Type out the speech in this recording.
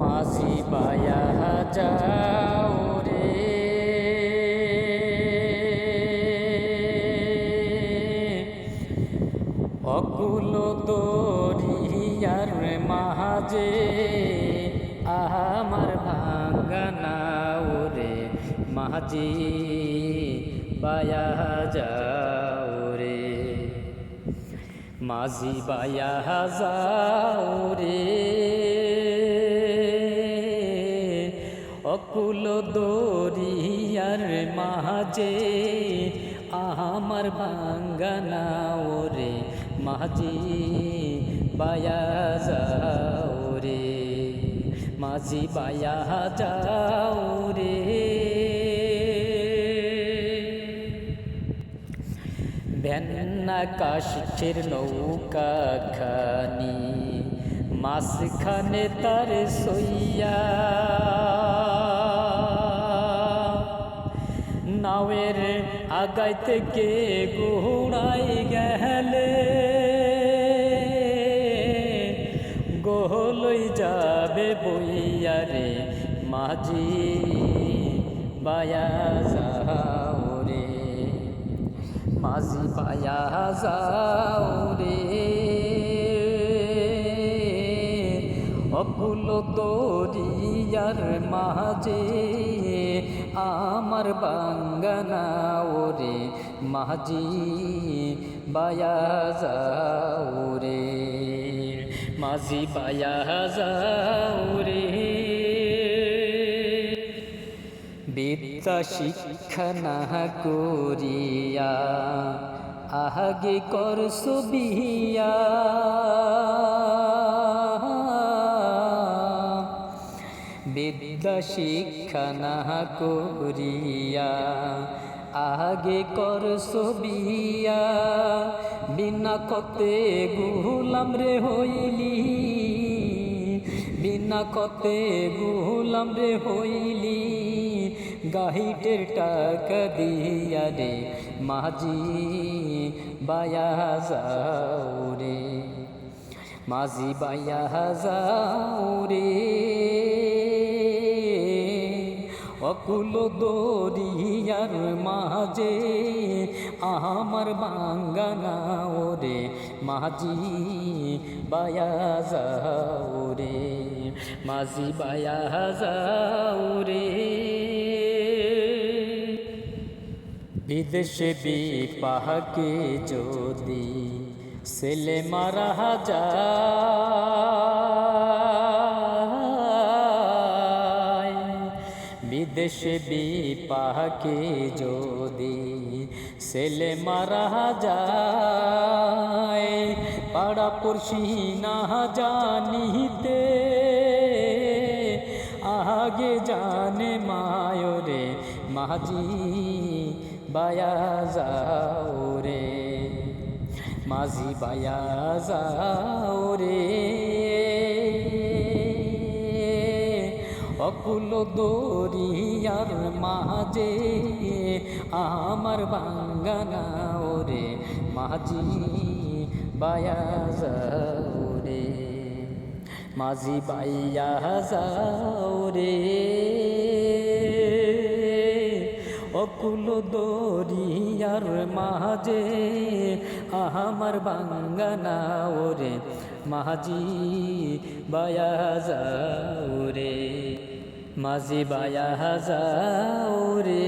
মাঝি বায়া যাও রে। অকুল দরিয়ার মাঝে আমার ভাঙ্গানাও রে। মাঝি বায়া যাও রে। মাঝি বায়া যাও রে। অকুল দরিয়ার মাঝে, আমার ভাঙ্গানা ওরে মাঝি, বায়া রে, মাঝি বায়া যাও রে। ভেন্না কাশের নৌকা খানি, মাঝখানে তার সইয়া নাওয়ের আগাই থেকে গোড়াই গেলে গোহলই যাবে বইয়া রে মাঝি বায়া যাও রে। মাঝি, পায়া যাও রে। অকুল তরিয়ার মাঝে, আমার বাঙ্গানা ওরে মাঝি, বায়া যাও রে। মাঝি, বায়া রে। বিদ্যা শিক্ষা না করিয়া আগে কর বিয়া বিদ্যা শিক্ষা না করিয়া, আগে কর বিয়া বিনা কতে গুলাম রে হইলি, বিনা কতে গুলাম রে হইলি, গাহিটের টাকা দিয়া রে মাঝি, বায়া যাও রে। মাঝি বায়া যাও অকুল দরিয়ার মাঝে, আমার বাঙ্গানা ওরে মাঝি, বায়া রে মাঝি, বায়া যাও রে। বিদেশে বিপাহকে যদি ছেলে মারা যায় বিদেশে বিপাহকে যদি ছেলে মারা যায়, পাড়া পড়শি না জানিতে, আগে জানে মায়রে, মাঝি বায়া যাও রে, মাঝি বায়া যাও রে। অকুল দরিয়ার মাঝে আমার বাঙ্গানা ওরে মাঝি, বায়া যাও রে। মাঝি বাইয়া রে। অকুল দরিয়ার মাঝে আমার বাঙ্গানা ওরে মাঝি, বায়া যাও রে। মাঝি বায়া যাও রে